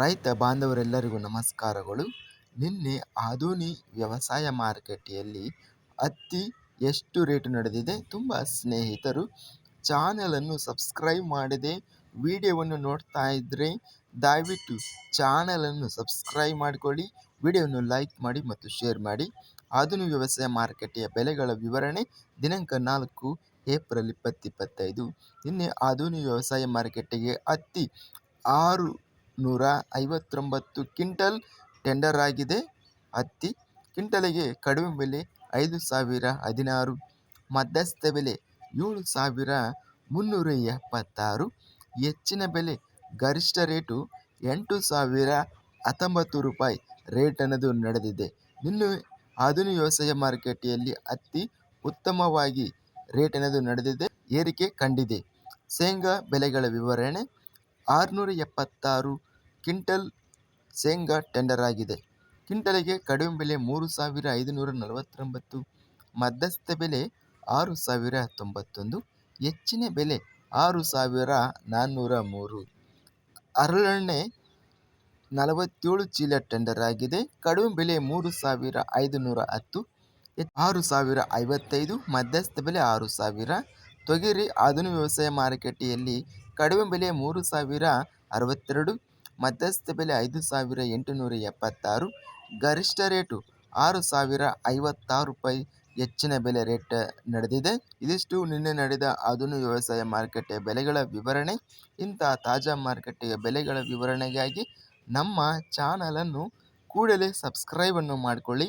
ರೈತ ಬಾಂಧವರೆಲ್ಲರಿಗೂ ನಮಸ್ಕಾರಗಳು. ನಿನ್ನೆ ಆಧುನಿ ವ್ಯವಸಾಯ ಮಾರುಕಟ್ಟೆಯಲ್ಲಿ ಹತ್ತಿ ಎಷ್ಟು ರೇಟು ನಡೆದಿದೆ ತುಂಬ ಸ್ನೇಹಿತರು ಚಾನಲನ್ನು ಸಬ್ಸ್ಕ್ರೈಬ್ ಮಾಡಿದೆ ವಿಡಿಯೋವನ್ನು ನೋಡ್ತಾ ಇದ್ದರೆ ದಯವಿಟ್ಟು ಚಾನಲನ್ನು ಸಬ್ಸ್ಕ್ರೈಬ್ ಮಾಡಿಕೊಳ್ಳಿ, ವಿಡಿಯೋವನ್ನು ಲೈಕ್ ಮಾಡಿ ಮತ್ತು ಶೇರ್ ಮಾಡಿ. ಆಧುನಿಕ ವ್ಯವಸಾಯ ಮಾರುಕಟ್ಟೆಯ ಬೆಲೆಗಳ ವಿವರಣೆ ದಿನಾಂಕ ನಾಲ್ಕು ಏಪ್ರಿಲ್ ಇಪ್ಪತ್ತಿಪ್ಪತ್ತೈದು ನಿನ್ನೆ ಆಧುನಿಕ ವ್ಯವಸಾಯ ಮಾರುಕಟ್ಟೆಗೆ ಹತ್ತಿ ಆರು ನೂರ ಐವತ್ತೊಂಬತ್ತು ಕ್ವಿಂಟಲ್ ಟೆಂಡರ್ ಆಗಿದೆ. ಹತ್ತಿ ಕ್ವಿಂಟಲಿಗೆ ಕಡಿಮೆ ಬೆಲೆ ಐದು ಸಾವಿರ ಹದಿನಾರು, ಮಧ್ಯಸ್ಥ ಬೆಲೆ ಏಳು ಸಾವಿರ ಮುನ್ನೂರ ಎಪ್ಪತ್ತಾರು, ಹೆಚ್ಚಿನ ಬೆಲೆ ಗರಿಷ್ಠ ರೇಟು ಎಂಟು ಸಾವಿರ ಹತ್ತೊಂಬತ್ತು ರೂಪಾಯಿ ರೇಟ್ ಅನ್ನೋದು ನಡೆದಿದೆ. ಇನ್ನು ಆಧುನಿಕ ವ್ಯವಸಾಯ ಮಾರುಕಟ್ಟೆಯಲ್ಲಿ ಹತ್ತಿ ಉತ್ತಮವಾಗಿ ರೇಟ್ ಅನ್ನೋದು ನಡೆದಿದೆ. ಏರಿಕೆ ಕಂಡಿದೆ. ಶೇಂಗಾ ಬೆಲೆಗಳ ವಿವರಣೆ. ಆರುನೂರ ಎಪ್ಪತ್ತಾರು ಕ್ವಿಂಟಲ್ ಶೇಂಗಾ ಟೆಂಡರ್ ಆಗಿದೆ ಕ್ವಿಂಟಲಿಗೆ ಕಡಿಮೆ ಬೆಲೆ ಮೂರು ಸಾವಿರ ಐದುನೂರ ನಲವತ್ತೊಂಬತ್ತು, ಮಧ್ಯಸ್ಥ ಬೆಲೆ ಆರು ಸಾವಿರ ತೊಂಬತ್ತೊಂದು ಹೆಚ್ಚಿನ ಬೆಲೆ ಆರು ಸಾವಿರ ನಾನ್ನೂರ ಮೂರು. ಅರಳೆಣ್ಣೆ ನಲವತ್ತೇಳು ಚೀಲ ಟೆಂಡರ್ ಆಗಿದೆ ಕಡಿಮೆ ಬೆಲೆ ಮೂರು ಸಾವಿರ ಐದುನೂರ ಹತ್ತು, ಆರು ಸಾವಿರ ಐವತ್ತೈದು, ಮಧ್ಯಸ್ಥ ಬೆಲೆ ಆರು ಸಾವಿರ. ತೊಗರಿ, ಆಧುನಿಕ ವ್ಯವಸಾಯ ಮಾರುಕಟ್ಟೆಯಲ್ಲಿ ಕಡಿಮೆ ಬೆಲೆ ಮೂರು ಸಾವಿರ ಅರವತ್ತೆರಡು, ಮಧ್ಯಸ್ಥ ಬೆಲೆ ಐದು ಸಾವಿರ ಎಂಟುನೂರ ಎಪ್ಪತ್ತಾರು, ಗರಿಷ್ಠ ರೇಟು ಆರು ಸಾವಿರ ಐವತ್ತಾರು ರೂಪಾಯಿ, ಹೆಚ್ಚಿನ ಬೆಲೆ ರೇಟ್ ನಡೆದಿದೆ. ಇದಿಷ್ಟು. ನಿನ್ನೆ ನಡೆದ ಆಧುನಿಕ ವ್ಯವಸಾಯ ಮಾರುಕಟ್ಟೆಯ ಬೆಲೆಗಳ ವಿವರಣೆ. ಇಂಥ ತಾಜಾ ಮಾರುಕಟ್ಟೆಯ ಬೆಲೆಗಳ ವಿವರಣೆಗಾಗಿ ನಮ್ಮ ಚಾನಲನ್ನು ಕೂಡಲೇ ಸಬ್ಸ್ಕ್ರೈಬನ್ನು ಮಾಡಿಕೊಳ್ಳಿ.